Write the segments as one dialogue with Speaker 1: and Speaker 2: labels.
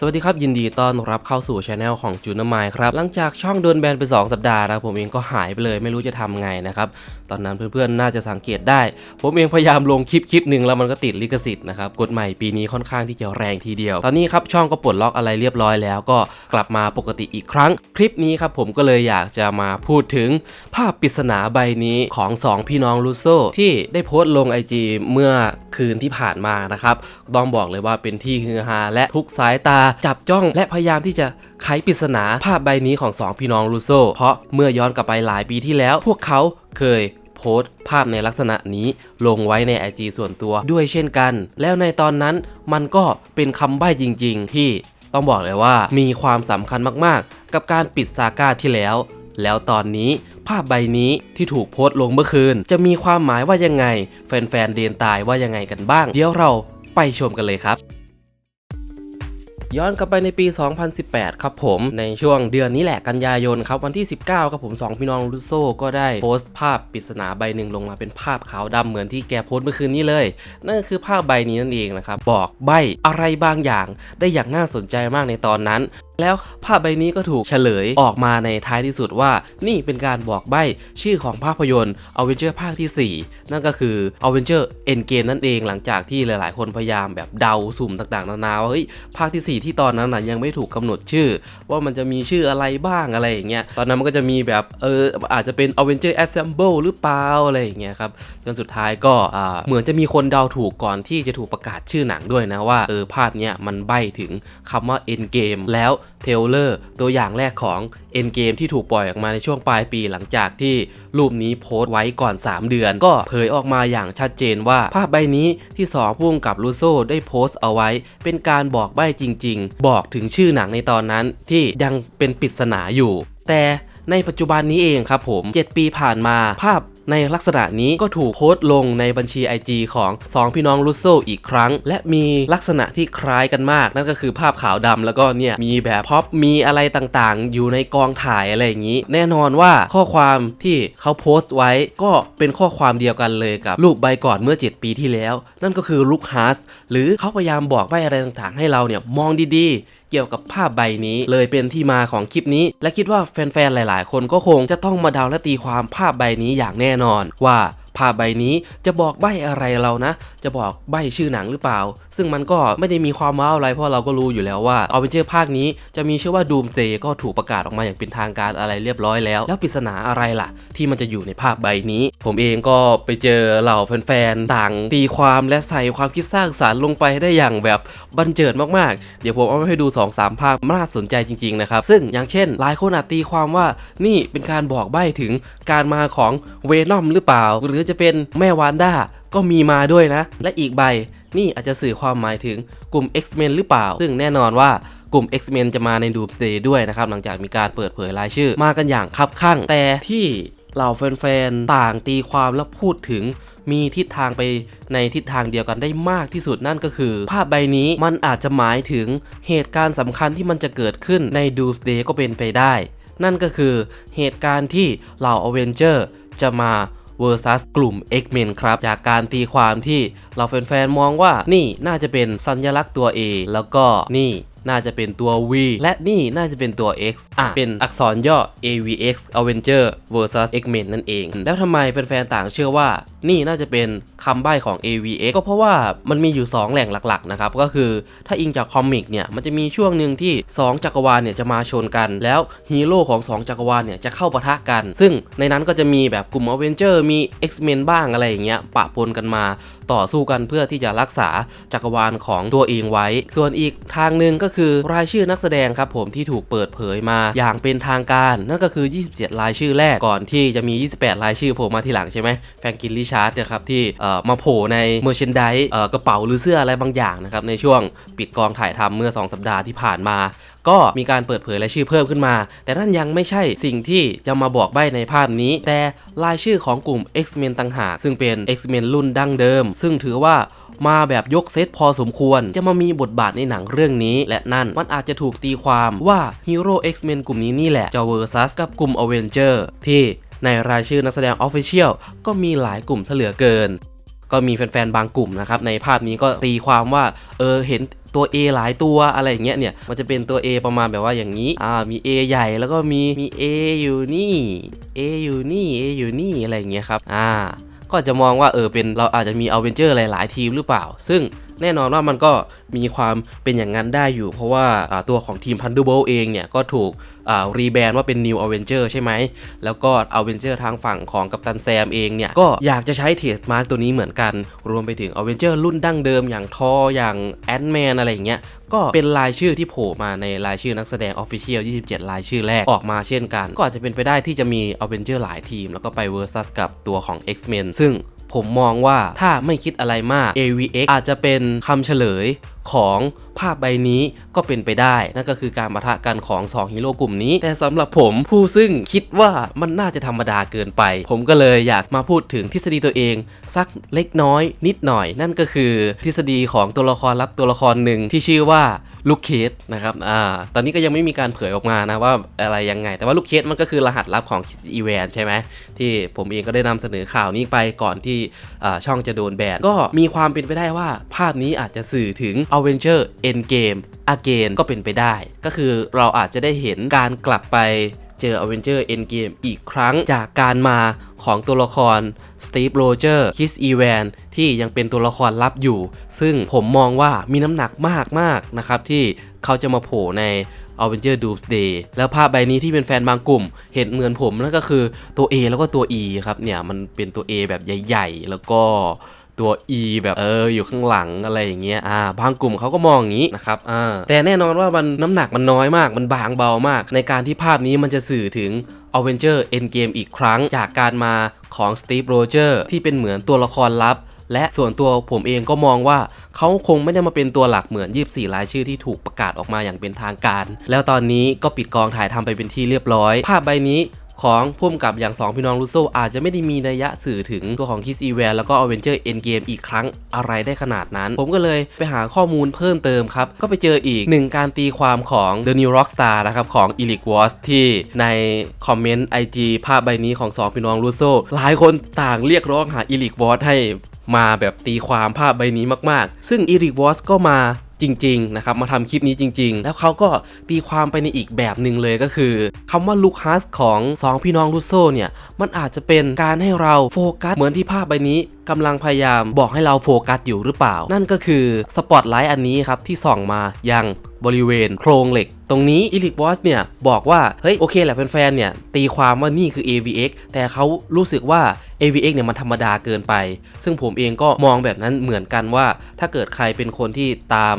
Speaker 1: สวัสดีครับ ยินดีต้อนรับเข้าสู่ช anel ของจูนามายครับ หลังจากช่องโดนแบนไป 2 สัปดาห์นะผมเองก็หายไปเลยไม่รู้จะทำไงนะครับ ตอนนั้นเพื่อนๆ น่าจะสังเกตได้ ผมเองพยายามลงคลิปคลิปหนึ่งแล้วมันก็ติดลิขสิทธิ์นะครับกฎใหม่ปีนี้ค่อนข้างที่จะแรงทีเดียว ตอนนี้ครับช่องก็ปลดล็อกอะไรเรียบร้อยแล้วก็กลับมาปกติอีกครั้ง คลิปนี้ครับผมก็เลยอยากจะมาพูดถึงภาพปริศนาใบนี้ของสองพี่น้องลูโซที่ได้โพสต์ลง IG เมื่อคืนที่ผ่านมานะครับต้องบอกเลยว่าเป็นที่ฮือฮาและทุกสายตาจับจ้องและพยายามที่จะไขปริศนาภาพใบนี้ของสองพี่น้องลูโซเพราะเมื่อย้อนกลับไปหลายปีที่แล้ว พวกเขาเคยโพสต์ภาพในลักษณะนี้ลงไว้ใน IG ส่วนตัวด้วยเช่นกัน แล้วในตอนนั้นมันก็เป็นคำใบ้จริง ๆ ที่ต้องบอกเลยว่ามีความสำคัญมากๆ กับการปิดซาก้าที่แล้ว แล้วตอนนี้ภาพใบนี้ที่ถูกโพสต์ลงเมื่อคืน จะมีความหมายว่ายังไง แฟนๆเดนตายว่ายังไงกันบ้าง เดี๋ยวเราไปชมกันเลยครับ ย้อนกลับไปในปี 2018 ครับผม ในช่วงเดือนนี้แหละกันยายนครับวันที่ 19 ครับผม 2 พี่น้องลุโซก็ได้โพสต์ภาพปริศนาใบหนึ่งลงมาเป็นภาพขาวดำเหมือนที่แกโพสต์เมื่อคืนนี้เลย นั่นก็คือภาพใบนี้นั่นเองนะครับ บอกใบอะไรบางอย่างได้อย่างน่าสนใจมากในตอนนั้นแล้วภาพใบนี้ก็ถูกเฉลยออกมาในท้ายที่สุดว่า นี่เป็นการบอกใบ้ชื่อของภาพยนตร์ a v e n g e r ภาคที่ 4 นั่นก็คือ a v e n g e r Endgame นั่นเองหลังจากที่หลายๆ คนพยายามแบบเดาสุ่มต่างๆ นานาว่าเฮ้ยภาคที่ 4 ที่ตอนนั้นน่ะยังไม่ถูกกำหนดชื่อ ว่ามันจะมีชื่ออะไรบ้างอะไรอย่างเงี้ยตอนนั้นมันก็จะมีแบบเอออาจจะเป็น a v e n g e r Assemble หรือเปล่าอะไรอย่างเงี้ยครับจนสุดท้ายก็เหมือนจะมีคนเดาถูกก่อนที่จะถูกประกาศชื่อหนังด้วยนะว่าเออภาพเนี้ยมันใบ้ถึงคำว่า Endgame แล้วเทเลอร์ตัวอย่างแรกของ Endgame ที่ถูกปล่อยออกมาในช่วงปลายปีหลังจากที่รูปนี้โพสต์ไว้ก่อน 3 เดือน ก็เผยออกมาอย่างชัดเจนว่าภาพใบนี้ที่2พุ่งกับลูโซได้โพสต์เอาไว้ เป็นการบอกใบจริง ๆ บอกถึงชื่อหนังในตอนนั้นที่ยังเป็นปริศนาอยู่ แต่ในปัจจุบันนี้เองครับผม 7 ปีผ่านมาภาพ ในลักษณะนี้ก็ถูกโพสต์ลงในบัญชี IG ของ 2 พี่น้องรุสโซอีกครั้ง และมีลักษณะที่คล้ายกันมาก นั่นก็คือภาพขาวดำแล้วก็เนี่ยมีแบบพ็อปมีอะไรต่างๆ อยู่ในกองถ่ายอะไรอย่างนี้ แน่นอนว่าข้อความที่เขาโพสต์ไว้ก็เป็นข้อความเดียวกันเลยกับรูปใบก่อนเมื่อ 7 ปีที่แล้ว นั่นก็คือลุคฮาร์สหรือเขาพยายามบอกใบอะไรต่างๆ ให้เราเนี่ยมองดีๆ เกี่ยวกับภาพใบนี้เลยเป็นที่มาของคลิปนี้ และคิดว่าแฟนๆหลาย ๆ คนก็คงจะต้องมาเดาและตีความภาพใบนี้อย่างแน่แน่นอนว่า ภาพใบนี้จะบอกใบอะไรเรานะ จะบอกใบชื่อหนังหรือเปล่า ซึ่งมันก็ไม่ได้มีความว้าวอะไรเพราะเราก็รู้อยู่แล้วว่าเอาเป็นเจอภาคนี้จะมีชื่อว่าดูมเ a y ก็ถูกประกาศออกมาอย่างเป็นทางการอะไรเรียบร้อยแล้ว แล้วปริศนาอะไรล่ะ ที่มันจะอยู่ในภาพใบนี้ ผมเองก็ไปเจอเหล่าแฟนๆต่างตีความและใส่ความคิดสร้างสารรค์ลงไปได้อย่างแบบบันเจิดมากๆ เดี๋ยวผมเอามาให้ดู 2-3 ภาพน่าสนใจจริงๆนะครับซึ่งอย่างเช่น หลายคนอาจตีความว่านี่เป็นการบอกใบ้ถึงการมาของเวนอมหรือเปล่า หรือจะเป็นแม่วานด้าก็มีมาด้วยนะ และอีกใบนี่อาจจะสื่อความหมายถึงกลุ่ม X-Men หรือเปล่า ซึ่งแน่นอนว่ากลุ่ม X-Men จะมาใน Doomsday ด้วยนะครับ หลังจากมีการเปิดเผยรายชื่อ มากันอย่างคับข้างแต่ที่เหล่าแฟนๆ ต่างตีความและพูดถึงมีทิศทางไปในทิศทางเดียวกันได้มากที่สุดนั่นก็คือ ภาพใบนี้มันอาจจะหมายถึงเหตุการณ์สำคัญที่มันจะเกิดขึ้นใน Doomsday ก็เป็นไปได้ นั่นก็คือเหตุการณ์ที่เหล่า Avenger จะมา vs กลุ่ม X-Men ครับ จากการตีความที่เราแฟนๆ มองว่านี่น่าจะเป็นสัญลักษณ์ตัว A แล้วก็นี่น่าจะเป็นตัว V และนี่น่าจะเป็นตัว X อะ เป็นอักษรย่อ AVX Avenger vs X-Men นั่นเอง แล้วทำไมแฟนๆ ต่างเชื่อว่า นี่น่าจะเป็นคำใบ้ของ AVX ก็เพราะว่ามันมีอยู่ 2 แหล่งหลักๆนะครับก็คือถ้าอิงจากคอมิกเนี่ยมันจะมีช่วงหนึ่งที่ 2 จักรวาลเนี่ยจะมาชนกัน แล้วฮีโร่ของ 2 จักรวาลเนี่ยจะเข้าปะทะกัน ซึ่งในนั้นก็จะมีแบบกลุ่ม Avenger มี X-Men บ้างอะไรอย่างเงี้ยปะปนกันมาต่อสู้กันเพื่อที่จะรักษาจักรวาลของตัวเองไว้ ส่วนอีกทางหนึ่งก็คือรายชื่อนักแสดงครับผมที่ถูกเปิดเผยมาอย่างเป็นทางการ นั่นก็คือ 27 รายชื่อแรกก่อนที่จะมี 28 รายชื่อโผล่มาทีหลังใช่ไหมแฟงกินลิชาร์ดนะครับที่มาโผล่ในเมอร์เชนไดกระเป๋าหรือเสื้ออะไรบางอย่างนะครับในช่วงปิดกองถ่ายทำเมื่อ 2 สัปดาห์ที่ผ่านมา ก็มีการเปิดเผยรายชื่อเพิ่มขึ้นมา แต่นั่นยังไม่ใช่สิ่งที่จะมาบอกใบ้ในภาพนี้ แต่รายชื่อของกลุ่ม X-Men ต่างหากซึ่งเป็น X-Men รุ่นดั้งเดิม ซึ่งถือว่ามาแบบยกเซตพอสมควร จะมามีบทบาทในหนังเรื่องนี้ และนั่นมันอาจจะถูกตีความว่าฮีโร่ X-Men กลุ่มนี้นี่แหละจะเวอร์ซัสกับกลุ่ม Avenger ที่ ในรายชื่อนักแสดง Official ก็มีหลายกลุ่มเสเหลือเกิน ก็มีแฟนๆ บางกลุ่มนะครับ ในภาพนี้ก็ตีความว่า เออ เห็นตัว A หลายตัวอะไรอย่างเงี้ยเนี่ย มันจะเป็นตัว A ประมาณแบบว่าอย่างนี้ อ่า มี A ใหญ่แล้วก็มี มี A อยู่นี่ A อยู่นี่ A อยู่นี่ อะไรอย่างเงี้ยครับ อ่า ก็จะมองว่า เออ เป็น เราอาจจะมีอเวนเจอร์หลาย ๆ ทีมหรือเปล่า ซึ่งแน่นอนว่ามันก็มีความเป็นอย่างนั้นได้อยู่ เพราะว่าตัวของทีม Thunderbolt เองเนี่ยก็ถูกรีแบรนด์ว่าเป็น New Avenger ใช่ไหม แล้วก็ Avenger ทางฝั่งของกัปตันแซมเองเนี่ย ก็อยากจะใช้เทสมาร์กตัวนี้เหมือนกัน รวมไปถึง Avenger รุ่นดั้งเดิมอย่างทออย่างแอนแมนอะไรอย่างเงี้ยก็เป็นรายชื่อที่โผล่มาในรายชื่อนักแสดง Official 27 รายชื่อแรกออกมาเช่นกัน ก็อาจจะเป็นไปได้ที่จะมี Avenger หลายทีม แล้วก็ไป versus กับตัวของ X-Men ซึ่ง ผมมองว่าถ้าไม่คิดอะไรมาก AVX อาจจะเป็นคำเฉลย ของภาพใบนี้ก็เป็นไปได้ นั่นก็คือการปะทะกันของ 2 ฮีโร่กลุ่มนี้ แต่สำหรับผมผู้ซึ่งคิดว่ามันน่าจะธรรมดาเกินไป ผมก็เลยอยากมาพูดถึงทฤษฎีตัวเอง สักเล็กน้อยนิดหน่อย นั่นก็คือทฤษฎีของตัวละครลับตัวละครหนึ่งที่ชื่อว่าลูกเคสนะครับอ่าตอนนี้ก็ยังไม่มีการเผยออกมานะว่าอะไรยังไง แต่ว่าลูกเคสมันก็คือรหัสลับของอีเวนใช่ไหมที่ผมเองก็ได้นำเสนอข่าวนี้ไปก่อนที่อ่าช่องจะโดนแบนก็มีความเป็นไปได้ว่าภาพนี้อาจจะสื่อถึง Avenger Endgame Again ก็เป็นไปได้ ก็คือเราอาจจะได้เห็นการกลับไปเจอ Avenger Endgame อีกครั้งจากการมาของตัวละคร Steve Roger Chris Evans ที่ยังเป็นตัวละครลับอยู่ ซึ่งผมมองว่ามีน้ำหนักมากมากๆนะครับที่เขาจะมาโผล่ใน Avenger Doomsday แล้วภาพใบนี้ที่เป็นแฟนบางกลุ่ม เห็นเหมือนผมนั่นก็คือตัว A แล้วก็ตัว E ครับเนี่ยมันเป็นตัว A แบบใหญ่ ๆ แล้วก็ ตัว E แบบเอออยู่ข้างหลังอะไรอย่างเงี้ยอ่าบางกลุ่มเขาก็มองอย่างนี้นะครับอ่าแต่แน่นอนว่ามันน้ำหนักมันน้อยมาก มันบางเบามาก ในการที่ภาพนี้มันจะสื่อถึง Avenger Endgame อีกครั้งจากการมาของ Steve Roger ที่เป็นเหมือนตัวละครลับและส่วนตัวผมเองก็มองว่าเขาคงไม่ได้มาเป็นตัวหลักเหมือน 24 รายชื่อที่ถูกประกาศออกมาอย่างเป็นทางการ แล้วตอนนี้ก็ปิดกองถ่ายทำไปเป็นที่เรียบร้อย ภาพใบนี้ ของพุ่มกับอย่าง2พี่น้องรูโซอาจจะไม่ได้มีนัยยะสื่อถึงตัวของคิสอีแวนแล้วก็อเวนเจอร์เอ็นเกมอีกครั้งอะไรได้ขนาดนั้น ผมก็เลยไปหาข้อมูลเพิ่มเติมครับ ก็ไปเจออีกหนึ่งการตีความของ The New Rockstar นะครับของ e l i c w a s ที่ในคอมเมนต์ IG ภาพใบนี้ของ2พี่น้องรูโซหลายคนต่างเรียกร้องหา e l i c w a s ให้มาแบบตีความภาพใบนี้มาก ๆ ซึ่ง e r i c w a s ก็มา จริงๆนะครับมาทำคลิปนี้จริง ๆ แล้วเขาก็ตีความไปในอีกแบบหนึ่งเลยก็คือคำว่าลูคัสของ 2 พี่น้องรูโซเนี่ยมันอาจจะเป็นการให้เราโฟกัสเหมือนที่ภาพใบนี้กำลังพยายามบอกให้เราโฟกัสอยู่หรือเปล่า นั่นก็คือสปอตไลท์อันนี้ครับที่ส่องมายัง บริเวณโครงเหล็ก ตรงนี้อีลิกบอสเนี่ยบอกว่า เฮ้ยโอเคแหละแฟนๆเนี่ยตีความว่านี่คือ AVX แต่เขารู้สึกว่า AVX เนี่ยมันธรรมดาเกินไป ซึ่งผมเองก็มองแบบนั้นเหมือนกันว่า ถ้าเกิดใครเป็นคนที่ตาม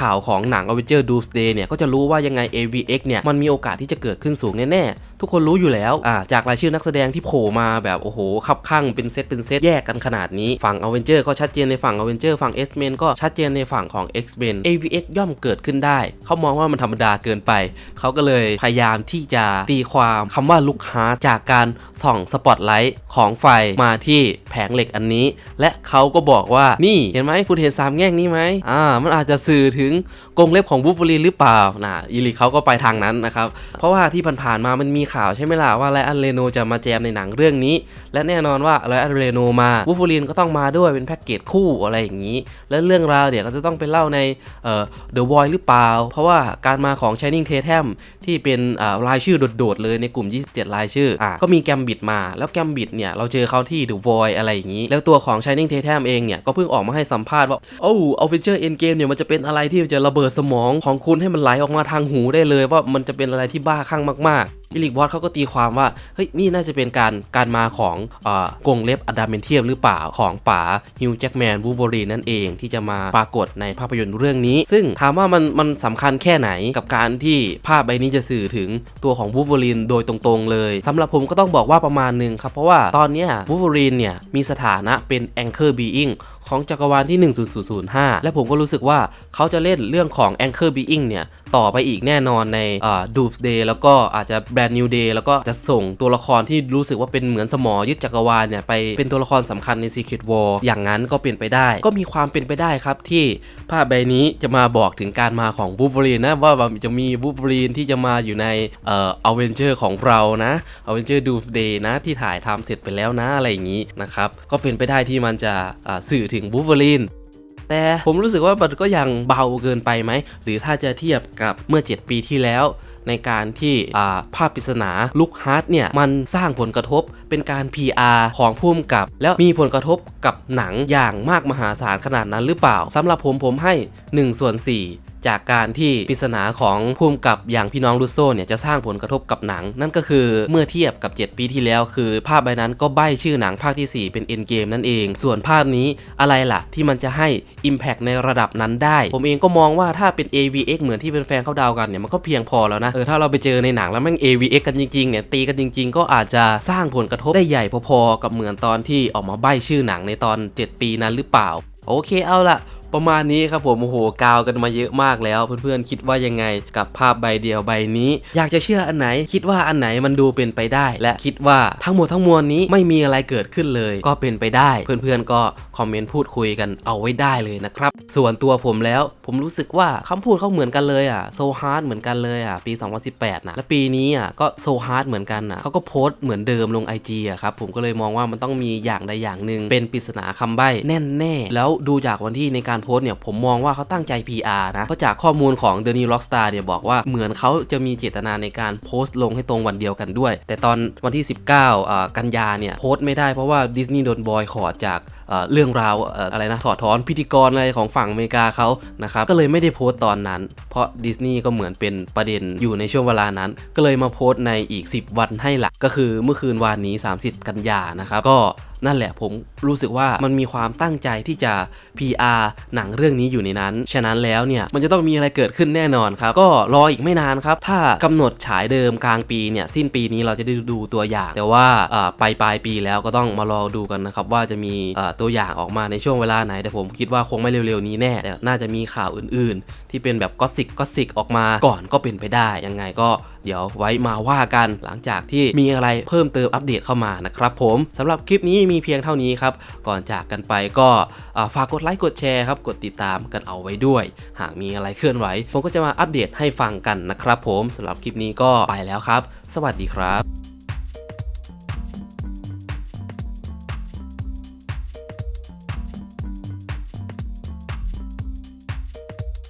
Speaker 1: ข่าวของหนัง Avenger Doomsday เนี่ยก็จะรู้ว่ายังไง AVX เนี่ยมันมีโอกาสที่จะเกิดขึ้นสูงแน่ๆทุกคนรู้อยู่แล้วอ่าจากรายชื่อนักแสดงที่โผล่มาแบบโอ้โหคับข้างเป็นเซตเป็นเซตแยกกันขนาดนี้ ฝั่ง Avenger ก็ชัดเจนในฝั่ง Avenger ฝั่ง X-Men ก็ชัดเจนในฝั่งของ X-Men AVX ย่อมเกิดขึ้นได้ เขามองว่ามันธรรมดาเกินไป เขาก็เลยพยายามที่จะตีความคำว่าลูกฮาร์จากการส่องสปอตไลท์ของไฟมาที่แผงเหล็กอันนี้ และเขาก็บอกว่านี่เห็นไหมคุณเห็นสามแง่งนี้ไหมอ่ามันอาจจะสื่อถึงกรงเล็บของวูฟเฟอรีหรือเปล่านะอีลิเขาก็ไปทางนั้นนะครับเพราะว่าที่ผ่านๆมามันมีข่าวใช่ไหมล่ะว่าไลอันเรโนจะมาแจมในหนังเรื่องนี้ และแน่นอนว่าไลอันเรโนมาวูฟเวอรีนก็ต้องมาด้วยเป็นแพ็กเกจคู่อะไรอย่างนี้ และเรื่องราวเนี่ยก็จะต้องไปเล่าในเอ่อ The Void หรือเปล่า เพราะว่าการมาของ Shining Tatum ที่เป็นอ่ารายชื่อโดดๆเลยในกลุ่ม 27 รายชื่ออะก็มีแกมบิดมา แล้วแกมบิดเนี่ยเราเจอเขาที่ The Void อะไรอย่างนี้ แล้วตัวของ Shining Tatum เองเนี่ยก็เพิ่งออกมาให้สัมภาษณ์ว่าโอ้ Avenger Endgame เนี่ยมันจะเป็นอะไรที่จะระเบิดสมองของคุณให้มันไหลออกมาทางหูได้เลยว่ามันจะเป็นอะไรที่บ้าคลั่งมาก ๆ อิลิกบอสเขาก็ตีความว่าเฮ้ยนี่น่าจะเป็นการการมาของอกงเล็บอดามเมนเทียมหรือเปล่าของป๋าฮิวแจ็กแมนวูฟเวอรีนั่นเองที่จะมาปรากฏในภาพยนตร์เรื่องนี้ ซึ่งถามว่ามันมันสำคัญแค่ไหนกับการที่ภาพใบนี้จะสื่อถึงตัวของวูฟเวอรีนโดยตรงๆ เลยสำหรับผมก็ต้องบอกว่าประมาณหนึงครับ เพราะว่าตอนนี้วูฟเวอรีนเนี่ยมีสถานะเป็น Anchor Being ของจักรวาลที่1.005 และผมก็รู้สึกว่าเขาจะเล่นเรื่องของ Anchor Being เนี่ย ต่อไปอีกแน่นอนในอ่า Doomsday แล้วก็อาจจะ Brand New Day แล้วก็จะส่งตัวละครที่รู้สึกว่าเป็นเหมือนสมอยึดจักรวาลเนี่ยไปเป็นตัวละครสำคัญใน Secret War อย่างนั้นก็เป็นไปได้ ก็มีความเป็นไปได้ครับที่ภาพใบนี้จะมาบอกถึงการมาของ Wolverine นะว่าจะมี Wolverine ที่จะมาอยู่ในเอ่อ Avenger ของเรานะ Avenger Doomsday นะที่ถ่ายทำเสร็จไปแล้วนะอะไรอย่างนี้นะครับก็เป็นไปได้ที่มันจะอ่าสื่อถึง Wolverine แต่ผมรู้สึกว่ามันก็ยังเบาเกินไปไหม หรือถ้าจะเทียบกับเมื่อ 7 ปีที่แล้ว ในการที่ภาพปริศนาลุกฮาร์ดเนี่ยมันสร้างผลกระทบเป็นการ PR ของผู้กำกับ แล้วมีผลกระทบกับหนังอย่างมากมหาศาลขนาดนั้นหรือเปล่าสำหรับผมผมให้1ส่วน4 จากการที่ปริศนาของภูมิกับอย่างพี่น้องรูโซเนี่ยจะสร้างผลกระทบกับหนัง นั่นก็คือเมื่อเทียบกับ 7 ปีที่แล้ว คือภาพใบนั้นก็ใบ้ชื่อหนังภาคที่ 4 เป็น End Game นั่นเอง ส่วนภาพนี้อะไรล่ะ ที่มันจะให้ Impact ในระดับนั้นได้ ผมเองก็มองว่าถ้าเป็น AVX เหมือนที่แฟนๆเขาดาวกันเนี่ยมันก็เพียงพอแล้วนะเออถ้าเราไปเจอในหนังแล้วแม่ง AVX กันจริงๆเนี่ยตีกันจริง ๆ ก็อาจจะสร้างผลกระทบได้ใหญ่พอๆกับเหมือนตอนที่ออกมาใบ้ชื่อหนังในตอน 7 ปีนั้นหรือเปล่า โอเคเอาละ ประมาณนี้ครับผมโอ้โหกาวกันมาเยอะมากแล้ว เพื่อนๆคิดว่ายังไงกับภาพใบเดียวใบนี้ อยากจะเชื่ออันไหน คิดว่าอันไหนมันดูเป็นไปได้ และคิดว่าทั้งหมดทั้งมวลนี้ไม่มีอะไรเกิดขึ้นเลย ก็เป็นไปได้ เพื่อนๆก็คอมเมนต์พูดคุยกันเอาไว้ได้เลยนะครับ ส่วนตัวผมแล้ว ผมรู้สึกว่าคำพูดเขาเหมือนกันเลยอะโซฮาร์ดเหมือนกันเลยอะปี 2018นะและปีนี้อะก็โซฮาร์ดเหมือนกันอะเขาก็โพสต์เหมือนเดิมลง IG อะครับผมก็เลยมองว่ามันต้องมีอย่างใดอย่างหนึ่งเป็นปริศนาคำใบ้แน่แน่ๆแล้วดูจากวันที่ในการโพสต์เนี่ยผมมองว่าเขาตั้งใจ PR นะ เพราะจากข้อมูลของ The New Rockstar เนี่ยบอกว่าเหมือนเขาจะมีเจตนาในการโพสต์ลงให้ตรงวันเดียวกันด้วย แต่ตอนวันที่ 19อ่ากันยาเนี่ยโพสต์ไม่ได้เพราะว่าดิสนีย์โดนบอยคอรดจากเอ่อเรื่องราวอ่ออะไรนะถอดถอนพิธีกรอะไรของฝั่งอเมริกาเขานะครับก็เลยไม่ได้โพสต์ตอนนั้น เพราะดิสนีย์ก็เหมือนเป็นประเด็นอยู่ในช่วงเวลานั้น ก็เลยมาโพสต์ในอีก 10 วันให้หลักก็คือเมื่อคืนวานนี้ 30 กันยานะครับก็นั่นแหละผมรู้สึกว่ามันมีความตั้งใจที่จะ PR หนังเรื่องนี้อยู่ในนั้น ฉะนั้นแล้วเนี่ยมันจะต้องมีอะไรเกิดขึ้นแน่นอนครับ ก็รออีกไม่นานครับ ถ้ากำหนดฉายเดิมกลางปีเนี่ยสิ้นปีนี้เราจะได้ดูตัวอย่าง แต่ว่าเอ่อไปปลายปีแล้วก็ต้องมารอดูกันนะครับว่าจะมีตัวอย่างออกมาในช่วงเวลาไหน แต่ผมคิดว่าคงไม่เร็วๆนี้แน่แต่น่าจะมีข่าวอื่น ๆ ที่เป็นแบบก็สิกก็สิกออกมาก่อนก็เป็นไปได้ยังไงก็ เดี๋ยวไว้มาว่ากันหลังจากที่มีอะไรเพิ่มเติมอัปเดตเข้ามานะครับผมสำหรับคลิปนี้มีเพียงเท่านี้ครับ ก่อนจากกันไปก็ฝากกดไลค์กดแชร์ครับ กดติดตามกันเอาไว้ด้วย หากมีอะไรเคลื่อนไหว ผมก็จะมาอัปเดตให้ฟังกันนะครับผมสำหรับคลิปนี้ก็ไปแล้วครับ สวัสดีครับ